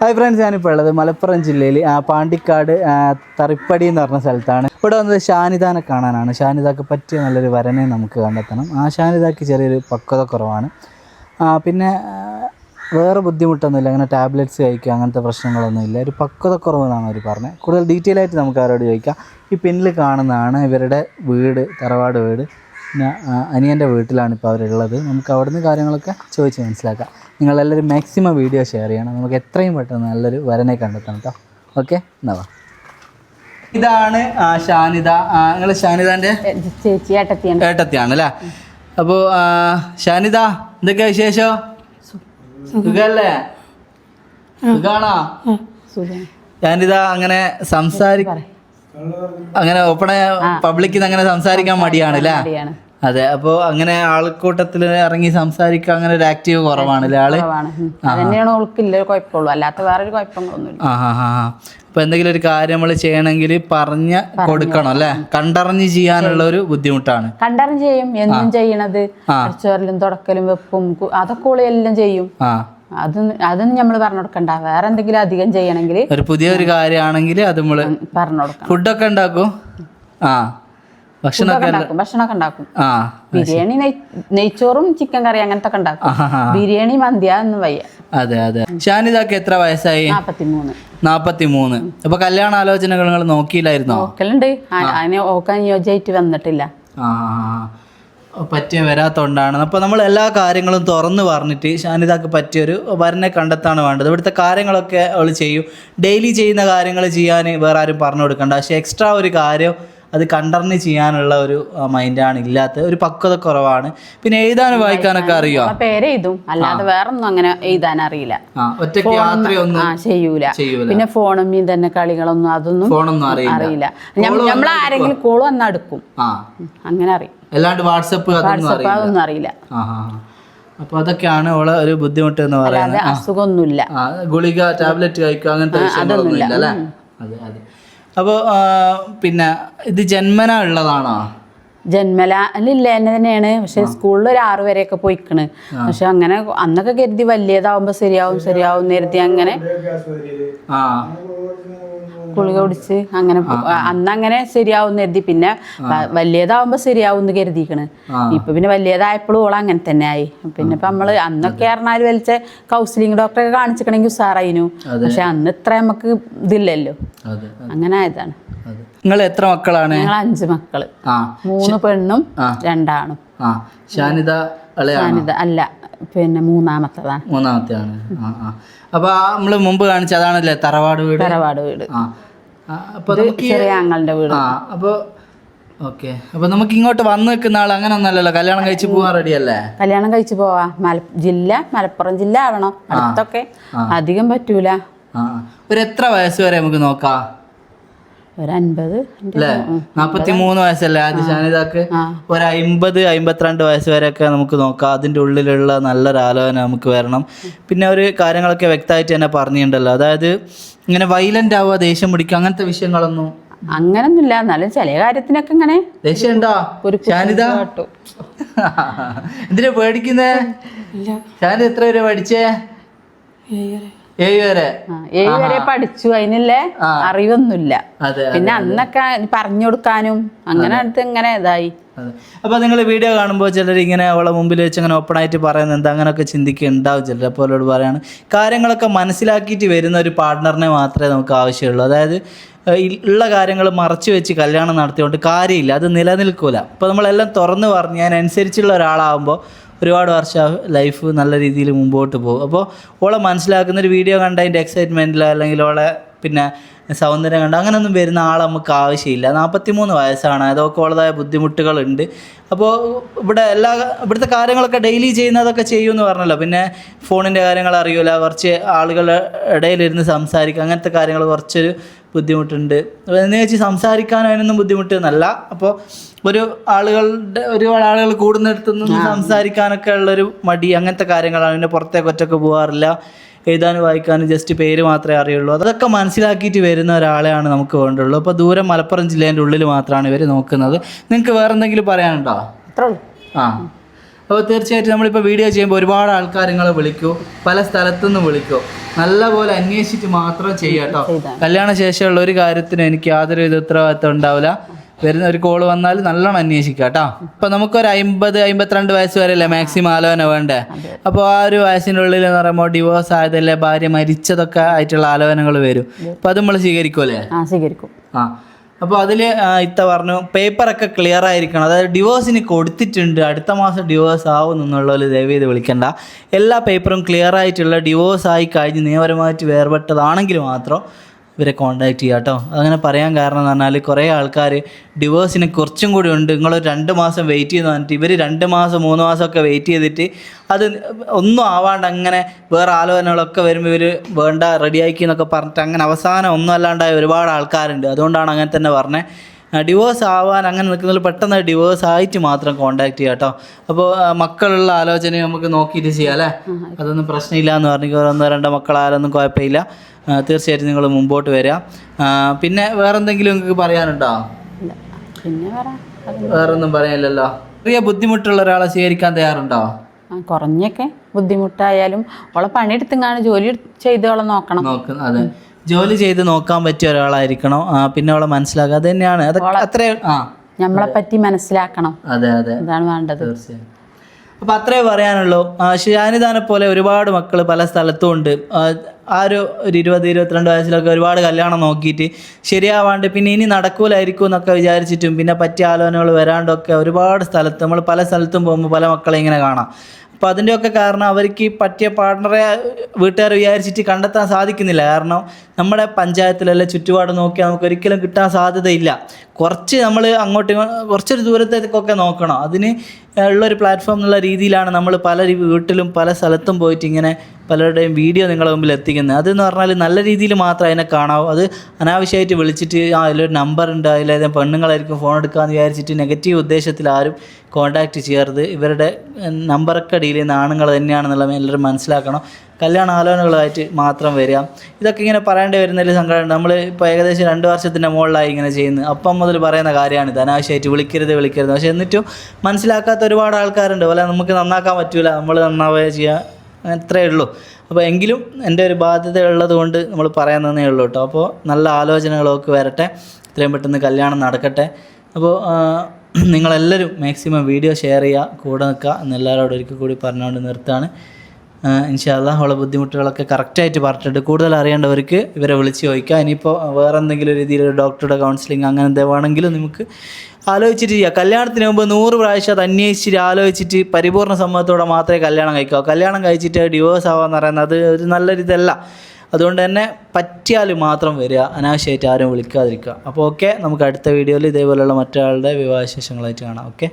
Hi friends ഞാനിപ്പോൾ ഉള്ളത് മലപ്പുറം ജില്ലയിൽ പാണ്ടിക്കാട് തറിപ്പടി എന്ന് പറഞ്ഞ സ്ഥലത്താണ്. ഇവിടെ വന്നത് ഷാനിദാനെ കാണാനാണ്. ഷാനിദാക്ക് പറ്റിയ നല്ലൊരു വരനെ നമുക്ക് കണ്ടെത്തണം. ആ ഷാനിദാക്ക് ചെറിയൊരു പക്വത കുറവാണ്. പിന്നെ വേറെ ബുദ്ധിമുട്ടൊന്നുമില്ല. അങ്ങനെ ടാബ്ലറ്റ്സ് കഴിക്കുക അങ്ങനത്തെ പ്രശ്നങ്ങളൊന്നുമില്ല. ഒരു പക്വത കുറവെന്നാണ് അവർ പറഞ്ഞത് കൂടുതൽ ഡീറ്റെയിൽ ആയിട്ട് നമുക്ക് അവരോട് ചോദിക്കാം. ഈ പിന്നിൽ കാണുന്നതാണ് ഇവരുടെ വീട് തറവാട് വീട്. അനിയന്റെ വീട്ടിലാണ് ഇപ്പോൾ അവരുള്ളത്. നമുക്ക് അവിടുന്ന് കാര്യങ്ങളൊക്കെ ചോദിച്ച് മനസ്സിലാക്കാം. നിങ്ങളെല്ലാവരും മാക്സിമം വീഡിയോ ഷെയർ ചെയ്യണം. നമുക്ക് എത്രയും പെട്ടെന്ന് നല്ലൊരു വരനെ കണ്ടെത്തണം കേട്ടോ ഓക്കെ എന്നാ ഇതാണ് ഷാനിത. നിങ്ങൾ ഷാനിതാന്റെ ചേച്ചി ഏട്ടത്തിയാണ്. ഏട്ടത്തിയാണ് അല്ലേ? അപ്പോൾ ഷാനിത എന്തൊക്കെയാ വിശേഷം? സുഖല്ലേ? സുഖാണോ? ഷാനിത അങ്ങനെ സംസാരി അങ്ങനെ ഓപ്പണ പബ്ലിക്കിൽ അങ്ങനെ സംസാരിക്കാൻ മടിയാണ് അല്ലേ. അതെ അപ്പോ അങ്ങനെ ആൾക്കൂട്ടത്തിൽ ഇറങ്ങി സംസാരിക്കുക അങ്ങനെ ഒരു ആക്റ്റീവ് കുറവാണ് അല്ലേ ആൾ? കുറവാണ്. ഉം. അതന്നെയാണ് ഓൾക്കില്ല കുഴപ്പമുള്ളൂ. അല്ലാത്ത വേറൊരു കുഴപ്പങ്ങളൊന്നുമില്ല ആ ഹാ ഹാ അപ്പൊ എന്തെങ്കിലും ഒരു കാര്യം നമ്മൾ ചെയ്യണമെങ്കിൽ പറഞ്ഞ കൊടുക്കണം അല്ലെ? കണ്ടറിഞ്ഞ് ചെയ്യാനുള്ള ഒരു ബുദ്ധിമുട്ടാണ്. കണ്ടറിഞ്ഞ് ചെയ്യും എന്നും ചെയ്യണത്. ആ. തുടക്കലും വെപ്പും അതൊക്കെ ഓൾ എല്ലാം ചെയ്യും. ആ. അത് അതൊന്നും നമ്മൾ പറഞ്ഞു കൊടുക്കണ്ട. വേറെ എന്തെങ്കിലും അധികം ചെയ്യണമെങ്കിൽ ഒരു പുതിയൊരു കാര്യമാണെങ്കിൽ അത് നമ്മൾ പറഞ്ഞു കൊടുക്കണം. ഫുഡൊക്കെ ഉണ്ടാക്കും? ആ. ഭക്ഷണമൊക്കെ ഉണ്ടാക്കും ഭക്ഷണമൊക്കെ ഉണ്ടാക്കും. ആ ബിരിയാണി നെയ്ച്ചോറും ചിക്കൻ കറി അങ്ങനത്തെ ഒക്കെ ഉണ്ടാക്കും. ബിരിയാണി മന്തിയ ഒന്നും വയ്യ. അതെ അതെ. ഷാനിതാക്ക് എത്ര വയസ്സായി? നാപ്പത്തിമൂന്ന്. നാപ്പത്തി മൂന്ന് അപ്പൊ കല്യാണ ആലോചനകൾ നിങ്ങൾ നോക്കിയില്ലായിരുന്നോ? നോക്കലുണ്ട്. അതിനെ ഓക്കാൻ യോജിച്ചായിട്ട് വന്നിട്ടില്ല. ആ. പറ്റിയ വരാത്തോണ്ടാണ്. അപ്പോൾ നമ്മൾ എല്ലാ കാര്യങ്ങളും തുറന്നു പറഞ്ഞിട്ട് ഷാനിതാക്ക് പറ്റിയൊരു വരനെ കണ്ടെത്താണ് വേണ്ടത്. ഇവിടുത്തെ കാര്യങ്ങളൊക്കെ അവൾ ചെയ്യും. ഡെയിലി ചെയ്യുന്ന കാര്യങ്ങൾ ചെയ്യാൻ വേറെ ആരും പറഞ്ഞു കൊടുക്കണ്ട. പക്ഷേ എക്സ്ട്രാ ഒരു കാര്യം അത് കണ്ടറിഞ്ഞ് ചെയ്യാനുള്ള ഒരു മൈൻഡാണ് ഇല്ലാത്ത ഒരു പക്വത കുറവാണ്. പിന്നെ എഴുതാനും വായിക്കാനൊക്കെ അറിയാം? പേര് എഴുതും. അല്ലാതെ വേറൊന്നും അങ്ങനെ എഴുതാൻ അറിയില്ല. ഒറ്റയ്ക്ക് യാത്രയൊന്നും ചെയ്യൂല. പിന്നെ ഫോണും മീൻ തന്നെ കളികളൊന്നും അതൊന്നും ഫോണൊന്നും അറിയില്ല. നമ്മൾ ആരെങ്കിലും കോൾ വന്ന് അടുക്കും ആ. അങ്ങനെ അറിയും. അല്ലാണ്ട് വാട്സപ്പ് അതൊന്നും അറിയില്ല. അപ്പൊ അതൊക്കെയാണ് അവളെ ഒരു ബുദ്ധിമുട്ട് എന്ന് പറയുന്നത്. അസുഖമൊന്നുമില്ല. ഗുളിക ടാബ്ലറ്റ് കഴിക്കുക അങ്ങനത്തെ വിഷയങ്ങളൊന്നും ഇല്ല അല്ലേ? അതെ അതെ. അപ്പോൾ പിന്നെ ഇത് ജന്മന ഉള്ളതാണോ? ജന്മല ഇല്ല എന്നെ തന്നെയാണ്. പക്ഷെ സ്കൂളിൽ ഒരു ആറു വരെയൊക്കെ പോയിക്കണ്. പക്ഷെ അങ്ങനെ അന്നൊക്കെ കരുതി വലിയതാവുമ്പോ ശരിയാവും ശരിയാവും നേരത്തെ കരുതി അങ്ങനെ. ഗുളിക കുടിച്ച് അങ്ങനെ അന്ന് അങ്ങനെ ശരിയാവും കരുതി. പിന്നെ വലിയതാവുമ്പോ ശരിയാവും കരുതിക്കണ്. ഇപ്പൊ പിന്നെ വലിയതായപ്പോഴും ഓൾ അങ്ങനെ തന്നെ ആയി. പിന്നെ ഇപ്പൊ നമ്മൾ അന്നൊക്കെ പറഞ്ഞാൽ വലിച്ച കൗൺസിലിംഗ് ഡോക്ടറെ കാണിച്ചിക്കണെങ്കിൽ ഉഷാറായിനു പക്ഷെ അന്ന് ഇത്ര നമുക്ക് ഇതില്ലല്ലോ. അങ്ങനെ ആയതാണ്. നിങ്ങൾ എത്ര മക്കളാണ്? ഞങ്ങൾ അഞ്ച് മക്കൾ. മൂന്ന് പെണ്ണും രണ്ടാണും. അല്ല പിന്നെ മൂന്നാമത്തതാണ്. മൂന്നാമത്തെ അപ്പൊ നമ്മൾ മുമ്പ് കാണിച്ചതാണല്ലേ തറവാട് വീട്? തറവാട് വീട്. അപ്പോൾ ചെറിയ ആങ്ങളുടെ വീട്. ആ അപ്പോൾ ഓക്കെ. അപ്പോൾ നമുക്ക് ഇങ്ങോട്ട് വന്ന് നിൽക്കുന്ന ആൾ അങ്ങനെ ഒന്നല്ലല്ലോ കല്യാണം കഴിച്ച് റെഡി അല്ലേ? കല്യാണം കഴിച്ചു പോവാ. മല ജില്ല മലപ്പുറം ജില്ല ആവണം. അടുത്തൊക്കെ അധികം പറ്റൂല. ഒരു എത്ര വയസ്സ് വരെ നമുക്ക് നോക്കാം? ഒരു അൻപത് അല്ലേ നാപ്പത്തി മൂന്ന് വയസ്സല്ലേ? ആദ്യ ഒരു അമ്പത് അമ്പത്തിരണ്ട് വയസ്സ് വരെയൊക്കെ നമുക്ക് നോക്കാം. അതിന്റെ ഉള്ളിലുള്ള നല്ലൊരു ആലോചന നമുക്ക് വരണം. പിന്നെ ഒരു കാര്യങ്ങളൊക്കെ വ്യക്തമായിട്ട് തന്നെ പറഞ്ഞിട്ടുണ്ടല്ലോ. അതായത് ഇങ്ങനെ വൈലന്റ് ആവുക ദേഷ്യം പിടിക്കുക അങ്ങനത്തെ വിഷയങ്ങളൊന്നും അങ്ങനൊന്നുമില്ല. എന്നാലും ചില കാര്യത്തിനൊക്കെ ഇങ്ങനെ ദേഷ്യം ഉണ്ടോ? ഒരു ഷാനിദ കേട്ടു. എന്തിനാ പേടിക്കുന്നേ? ഷാനിദ എത്ര വരെ പഠിച്ചേ? ഏഴ് വരെ. ഏഴ് വരെ പഠിച്ചു. അതിനില്ലേ അറിവൊന്നുമില്ല. പിന്നെ അന്നൊക്കെ പറഞ്ഞു കൊടുക്കാനും അങ്ങനെ അടുത്ത് ഇങ്ങനെ ഇതായി. അപ്പൊ നിങ്ങൾ വീഡിയോ കാണുമ്പോൾ ചിലർ ഇങ്ങനെ അവളെ മുമ്പിൽ വെച്ച് അങ്ങനെ ഓപ്പൺ ആയിട്ട് പറയുന്നത് എന്താ? അങ്ങനെയൊക്കെ ചിന്തിക്കുന്നുണ്ടാവും ചിലർ അപ്പോൾ അവരോട് പറയാണ് കാര്യങ്ങളൊക്കെ മനസ്സിലാക്കിയിട്ട് വരുന്ന ഒരു പാർട്ട്ണറിനെ മാത്രമേ നമുക്ക് ആവശ്യമുള്ളൂ. അതായത് ഉള്ള കാര്യങ്ങൾ മറച്ചു വെച്ച് കല്യാണം നടത്തിയോണ്ട് കാര്യമില്ല. അത് നിലനിൽക്കൂല. അപ്പോൾ നമ്മളെല്ലാം തുറന്നു പറഞ്ഞ് അതിനനുസരിച്ചുള്ള ഒരാളാകുമ്പോൾ ഒരുപാട് വർഷം ലൈഫ് നല്ല രീതിയിൽ മുമ്പോട്ട് പോകും. അപ്പോൾ ഓളെ മനസ്സിലാക്കുന്ന ഒരു വീഡിയോ കണ്ട അതിന്റെ എക്സൈറ്റ്മെന്റിലോ അല്ലെങ്കിൽ ഓളെ പിന്നെ സൗന്ദര്യം കണ്ട് അങ്ങനെയൊന്നും വരുന്ന ആൾ നമുക്ക് ആവശ്യമില്ല. നാൽപ്പത്തി മൂന്ന് വയസ്സാണ്. അതൊക്കെ ഉള്ളതായ ബുദ്ധിമുട്ടുകളുണ്ട്. അപ്പോൾ ഇവിടെ എല്ലാ ഇവിടുത്തെ കാര്യങ്ങളൊക്കെ ഡെയിലി ചെയ്യുന്നതൊക്കെ ചെയ്യുമെന്ന് പറഞ്ഞല്ലോ. പിന്നെ ഫോണിന്റെ കാര്യങ്ങൾ അറിയില്ല കുറച്ച് ആളുകളുടെ ഇടയിലിരുന്ന് സംസാരിക്കുക അങ്ങനത്തെ കാര്യങ്ങൾ കുറച്ചൊരു ബുദ്ധിമുട്ടുണ്ട്. എന്ന് വെച്ച് സംസാരിക്കാനും അതിനൊന്നും ബുദ്ധിമുട്ടൊന്നല്ല. അപ്പോൾ ഒരു ആളുകളുടെ ഒരുപാട് ആളുകൾ കൂടുന്നിടത്തുനിന്ന് സംസാരിക്കാനൊക്കെ ഉള്ളൊരു മടി അങ്ങനത്തെ കാര്യങ്ങളാണ്. പിന്നെ പുറത്തേക്ക് ഒറ്റയ്ക്ക് പോകാറില്ല. എഴുതാനും വായിക്കാനും ജസ്റ്റ് പേര് മാത്രമേ അറിയുള്ളൂ. അതൊക്കെ മനസ്സിലാക്കിയിട്ട് വരുന്ന ഒരാളെയാണ് നമുക്ക് വേണ്ടുള്ളൂ. അപ്പോൾ ദൂരം മലപ്പുറം ജില്ലേന്റെ ഉള്ളിൽ മാത്രമാണ് ഇവർ നോക്കുന്നത്. നിങ്ങൾക്ക് വേറെ എന്തെങ്കിലും പറയാനുണ്ടോ? ആ. അപ്പോൾ തീർച്ചയായിട്ടും നമ്മളിപ്പോൾ വീഡിയോ ചെയ്യുമ്പോൾ ഒരുപാട് ആൾക്കാർ നിങ്ങളെ വിളിക്കൂ. പല സ്ഥലത്തുനിന്ന് വിളിക്കൂ. നല്ലപോലെ അന്വേഷിച്ചിട്ട് മാത്രം ചെയ്യാം കേട്ടോ. കല്യാണ ശേഷമുള്ള ഒരു കാര്യത്തിനും എനിക്ക് യാതൊരു വിധ ഉത്തരവാദിത്വം ഉണ്ടാവില്ല. വരുന്ന ഒരു കോൾ വന്നാൽ നല്ലോണം അന്വേഷിക്കുക കേട്ടോ. ഇപ്പം നമുക്കൊരു അമ്പത് അമ്പത്തിരണ്ട് വയസ്സ് വരെയല്ലേ മാക്സിമം ആലോചന വേണ്ടേ? അപ്പോൾ ആ ഒരു വയസ്സിന്റെ ഉള്ളിൽ എന്ന് പറയുമ്പോൾ ഡിവോഴ്സ് ആയതല്ലേ ഭാര്യ മരിച്ചതൊക്കെ ആയിട്ടുള്ള ആലോചനകൾ വരും. അപ്പോൾ അത് നമ്മൾ സ്വീകരിക്കുമല്ലേ സ്വീകരിക്കും. ആ അപ്പോൾ അതിൽ ഇത്ത പറഞ്ഞു പേപ്പറൊക്കെ ക്ലിയർ ആയിരിക്കണം. അതായത് ഡിവോഴ്സിന് കൊടുത്തിട്ടുണ്ട്. അടുത്ത മാസം ഡിവോഴ്സ് ആവും എന്നുള്ളവർ ദയവ് ചെയ്ത് വിളിക്കണ്ട. എല്ലാ പേപ്പറും ക്ലിയർ ആയിട്ടുള്ള ഡിവോഴ്സ് ആയി കഴിഞ്ഞ് നിയമപരമായിട്ട് വേർപെട്ടതാണെങ്കിൽ മാത്രം ഇവരെ കോണ്ടാക്ട് ചെയ്യുക കേട്ടോ അങ്ങനെ പറയാൻ കാരണം എന്ന് പറഞ്ഞാൽ കുറേ ആൾക്കാർ ഡിവോഴ്സിന് കുറച്ചും കൂടി ഉണ്ട്. നിങ്ങൾ രണ്ട് മാസം വെയിറ്റ് ചെയ്ത് പറഞ്ഞിട്ട് ഇവർ രണ്ട് മാസം മൂന്ന് മാസമൊക്കെ വെയിറ്റ് ചെയ്തിട്ട് അത് ഒന്നും ആവാണ്ട് അങ്ങനെ വേറെ ആലോചനകളൊക്കെ വരുമ്പോൾ ഇവർ വേണ്ട റെഡിയാക്കി എന്നൊക്കെ പറഞ്ഞിട്ട് അങ്ങനെ അവസാനം ഒന്നും അല്ലാണ്ടായ ഒരുപാട് ആൾക്കാരുണ്ട്. അതുകൊണ്ടാണ് അങ്ങനെ തന്നെ പറഞ്ഞത് ഡിവോഴ്സ് ആവാൻ അങ്ങനെ നിൽക്കുന്നതിൽ പെട്ടെന്ന് ഡിവോഴ്സ് ആയിട്ട് മാത്രം കോണ്ടാക്ട് ചെയ്യുക കേട്ടോ അപ്പോൾ മക്കളുള്ള ആലോചന നമുക്ക് നോക്കിയിട്ട് ചെയ്യാം അല്ലേ? അതൊന്നും പ്രശ്നമില്ല എന്ന് പറഞ്ഞു ഒന്നോ രണ്ടോ മക്കളായാലൊന്നും കുഴപ്പമില്ല. തീർച്ചയായിട്ടും നിങ്ങൾ മുമ്പോട്ട് വരിക. പിന്നെ വേറെന്തെങ്കിലും നിങ്ങൾക്ക് പറയാനുണ്ടോ? വേറൊന്നും പറയാനില്ലല്ലോ. ചെറിയ ബുദ്ധിമുട്ടുള്ള ഒരാളെ സ്വീകരിക്കാൻ തയ്യാറുണ്ടോ? കുറഞ്ഞൊക്കെ ബുദ്ധിമുട്ടായാലും ഓളെ പണിയെടുത്തെങ്ങാണ് ജോലി ചെയ്ത് ഓളെ നോക്കണം. നോക്കുന്നത് അതെ. ജോലി ചെയ്ത് നോക്കാൻ പറ്റിയ ഒരാളായിരിക്കണം. പിന്നെ അവളെ മനസ്സിലാക്കുക. അത് തന്നെയാണ്. അതൊക്കെ അത്രേ ആ. നമ്മളെ പറ്റി മനസ്സിലാക്കണം. അതെ അതെ. ഇതാണ് വേണ്ടത്. തീർച്ചയായും. അപ്പം അത്രേ പറയാനുള്ളൂ. ഷിയാനിദാനെ പോലെ ഒരുപാട് മക്കൾ പല സ്ഥലത്തും ഉണ്ട്. ആ, ആ ഒരു ഒരു ഇരുപത് ഇരുപത്തിരണ്ട് വയസ്സിലൊക്കെ ഒരുപാട് കല്യാണം നോക്കിയിട്ട് ശരിയാവാണ്ട് പിന്നെ ഇനി നടക്കൂലായിരിക്കും എന്നൊക്കെ വിചാരിച്ചിട്ടും പിന്നെ പറ്റിയ ആലോചനകൾ വരാണ്ടൊക്കെ ഒരുപാട് സ്ഥലത്ത് നമ്മൾ പല സ്ഥലത്തും പോകുമ്പോൾ പല മക്കളെ ഇങ്ങനെ കാണാം. അപ്പോൾ അതിന്റെയൊക്കെ കാരണം അവർക്ക് പറ്റിയ പാർട്ണറെ വീട്ടുകാർ വിചാരിച്ചിട്ട് കണ്ടെത്താൻ സാധിക്കുന്നില്ല. കാരണം നമ്മുടെ പഞ്ചായത്തിലല്ല ചുറ്റുപാട് നോക്കിയാൽ നമുക്ക് ഒരിക്കലും കിട്ടാൻ സാധ്യതയില്ല. കുറച്ച് നമ്മൾ അങ്ങോട്ട് കുറച്ചൊരു ദൂരത്തേക്കൊക്കെ നോക്കണം. അതിന് ഉള്ളൊരു പ്ലാറ്റ്ഫോം എന്നുള്ള രീതിയിലാണ് നമ്മൾ പല വീട്ടിലും പല സ്ഥലത്തും പോയിട്ട് ഇങ്ങനെ പലരുടെയും വീഡിയോ നിങ്ങളുടെ മുമ്പിൽ എത്തിക്കുന്നത്. അതെന്ന് പറഞ്ഞാൽ നല്ല രീതിയിൽ മാത്രം അതിനെ കാണാവൂ. അത് അനാവശ്യമായിട്ട് വിളിച്ചിട്ട് ആ അതിലൊരു നമ്പർ ഉണ്ട്. അതിലേതെങ്കിലും പെണ്ണുങ്ങളായിരിക്കും ഫോൺ എടുക്കാമെന്ന് വിചാരിച്ചിട്ട് നെഗറ്റീവ് ഉദ്ദേശത്തിൽ ആരും കോൺടാക്റ്റ് ചെയ്യരുത്. ഇവരുടെ നമ്പറൊക്കെ ഡീൽ ചെയ്യുന്ന ആണുങ്ങൾ തന്നെയാണെന്നുള്ളത് എല്ലാവരും മനസ്സിലാക്കണം. കല്യാണ ആലോചനകളായിട്ട് മാത്രം വരിക. ഇതൊക്കെ ഇങ്ങനെ പറയേണ്ടി വരുന്നതിൽ സംഘടന നമ്മൾ ഇപ്പോൾ ഏകദേശം രണ്ട് വർഷത്തിന്റെ മുകളിലായി ഇങ്ങനെ ചെയ്യുന്നത്. അപ്പം മുതൽ പറയുന്ന കാര്യമാണിത് അനാവശ്യമായിട്ട് വിളിക്കരുത് വിളിക്കരുത്. പക്ഷേ എന്നിട്ടും മനസ്സിലാക്കാത്ത ഒരുപാട് ആൾക്കാരുണ്ട്. പോലെ നമുക്ക് നന്നാക്കാൻ പറ്റില്ല നമ്മൾ നന്നാവുക ചെയ്യുക അത്രയേ ഉള്ളൂ. അപ്പോൾ എങ്കിലും എന്റെ ഒരു ബാധ്യത ഉള്ളത് കൊണ്ട് നമ്മൾ പറയാമെന്നേ ഉള്ളൂ കേട്ടോ. അപ്പോൾ നല്ല ആലോചനകളൊക്കെ വരട്ടെ. എത്രയും പെട്ടെന്ന് കല്യാണം നടക്കട്ടെ. അപ്പോൾ നിങ്ങളെല്ലാവരും മാക്സിമം വീഡിയോ ഷെയർ ചെയ്യുക കൂടെ നിൽക്കുക എന്നെല്ലാവരോടും ഒരിക്കൽ കൂടി പറഞ്ഞുകൊണ്ട് നിർത്താണ് ഇൻഷാല്ല ഉള്ള ബുദ്ധിമുട്ടുകളൊക്കെ കറക്റ്റായിട്ട് പറഞ്ഞിട്ടുണ്ട്. കൂടുതൽ അറിയേണ്ടവർക്ക് ഇവരെ വിളിച്ച് ചോദിക്കുക ഇനിയിപ്പോൾ വേറെ എന്തെങ്കിലും രീതിയിൽ ഡോക്ടറുടെ കൗൺസിലിംഗ് അങ്ങനെ എന്തെങ്കിലും വേണമെങ്കിലും നമുക്ക് ആലോചിച്ചിട്ട് ചെയ്യുക കല്യാണത്തിന് മുമ്പ് നൂറ് പ്രാവശ്യം അത് അന്വേഷിച്ചിട്ട് ആലോചിച്ചിട്ട് പരിപൂർണ സമ്മതത്തോടെ മാത്രമേ കല്യാണം കഴിക്കാവൂ. കല്യാണം കഴിച്ചിട്ട് ഡിവോഴ്സ് ആവാന്ന് പറയുന്നത് അത് ഒരു നല്ലൊരിതല്ല അതുകൊണ്ട് തന്നെ പറ്റിയാൽ മാത്രം വരിക. അനാവശ്യമായിട്ട് ആരും വിളിക്കാതിരിക്കുക. അപ്പോൾ ഓക്കെ നമുക്ക് അടുത്ത വീഡിയോയിൽ ഇതേപോലെയുള്ള മറ്റൊരാളുടെ വിവാഹശേഷങ്ങളായിട്ട് കാണാം. ഓക്കെ